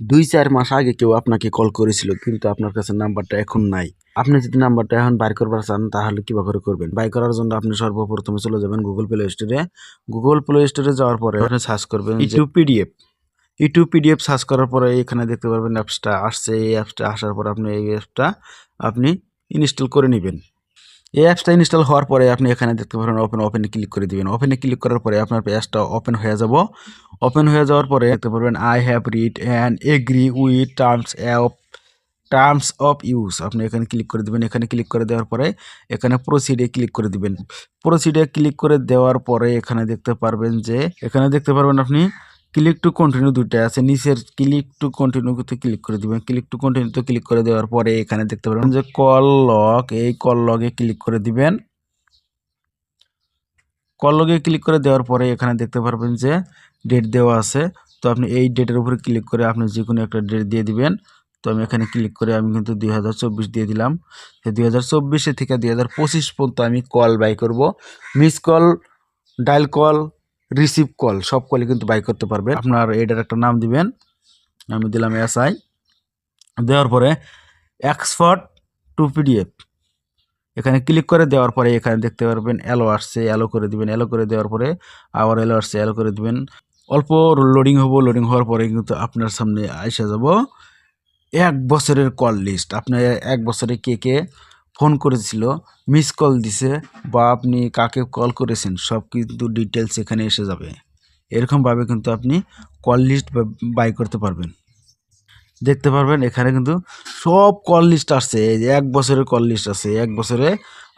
দুই চার মাস আগে কেউ আপনাকে কল করেছিল কিন্তু আপনার কাছে নাম্বারটা এখন নাই। আপনি যদি নাম্বারটা এখন বাইর করবার চান তাহলে কীভাবে করে করবেন? বাই করার জন্য আপনি সর্বপ্রথমে চলে যাবেন গুগল প্লে স্টোরে গুগল প্লে স্টোরে যাওয়ার পরে আপনি সার্চ করবেন YouTube PDF YouTube PDF search করার পরে এখানে দেখতে পারবেন অ্যাপসটা আসছে এই অ্যাপসটা আসার পর আপনি এই অ্যাপসটা আপনি ইনস্টল করে নেবেন। এই অ্যাপসটা ইনস্টল হওয়ার পরে আপনি এখানে দেখতে পারেন ওপেন ওপেনে ক্লিক করে দিবেন। ওপেনে ক্লিক করার পরে আপনার পেজটা ওপেন হয়ে যাব। ওপেন হয়ে যাওয়ার পরে দেখতে পারবেন I have read and agree with terms of terms of use আপনি এখানে ক্লিক করে দিবেন। এখানে ক্লিক করে দেওয়ার পরে এখানে প্রসিডে ক্লিক করে দিবেন। প্রসিডে ক্লিক করে দেওয়ার পরে এখানে দেখতে পারবেন যে, এখানে দেখতে পারবেন আপনি ক্লিক টু কন্টিনিউ দুইটা আছে। নিচের ক্লিক টু কন্টিনিউতে ক্লিক করে দিবেন। ক্লিক টু কন্টিনিউতে ক্লিক করে দেওয়ার পরে এখানে দেখতে পারবেন যে কল লগ এই কল লগে ক্লিক করে দিবেন। কল লগে ক্লিক করে দেওয়ার পরে এখানে দেখতে পারবেন যে ডেট দেওয়া আছে। তো আপনি এই ডেটের উপরে ক্লিক করে আপনি যে কোনো একটা ডেট দিয়ে দিবেন। তো আমি এখানে ক্লিক করে আমি কিন্তু দুই হাজার চব্বিশ দিয়ে দিলাম। দুই হাজার চব্বিশে থেকে দুই হাজার পঁচিশ পর্যন্ত আমি কল বাই করব। Miss call dial call receive call সব কলই কিন্তু বাই করতে পারবে। আপনার এটার একটা নাম দিবেন, আমি দিলাম এসআই দেওয়ার পরে এক্সপার্ট টু পিডিএফ এখানে ক্লিক করে দেওয়ার পরে এখানে দেখতে পারবেন অ্যালো আসছে অ্যালো করে দিবেন অ্যালো করে দেওয়ার পরে আবার অ্যালো আসছে অ্যালো করে দিবেন। অল্প লোডিং হব লোডিং হওয়ার পরে কিন্তু আপনার সামনে এসে যাব। এক বছরের কল লিস্ট আপনার এক বছরে কে কে ফোন করেছিল মিস কল দিছে, বা আপনি কাকে কল করেছেন, সব কিন্তু ডিটেলস এখানে এসে যাবে। এরকমভাবে কিন্তু আপনি কল লিস্ট বাই করতে পারবেন। দেখতে পারবেন, এখানে কিন্তু সব কল লিস্ট আসছে। এক বছরের কল লিস্ট আছে, এক বছরে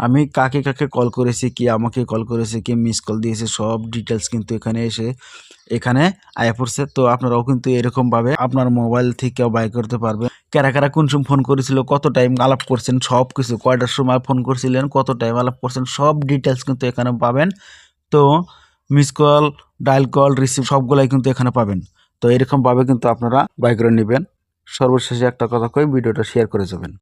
আমি কাকে কাকে কল করেছি, কি আমাকে কল করেছে, কি মিস কল দিয়েছে, সব ডিটেলস কিন্তু এখানে এসে, এখানে আয়া পড়ছে। তো আপনারাও কিন্তু এরকমভাবে আপনার মোবাইল থেকেও বাই করতে পারবেন। কারা কারা কোন সময় ফোন করেছিল, কত টাইম আলাপ করছেন সব কিছু কয়টার সময় ফোন করছিলেন, কত টাইম আলাপ করছেন, সব ডিটেলস কিন্তু এখানে পাবেন। তো miss call dial call receive সবগুলাই কিন্তু এখানে পাবেন। তো এরকমভাবে কিন্তু আপনারা বাইক করে নেবেন। সর্বশেষে একটা কথা কই, ভিডিওটা শেয়ার করে যাবেন।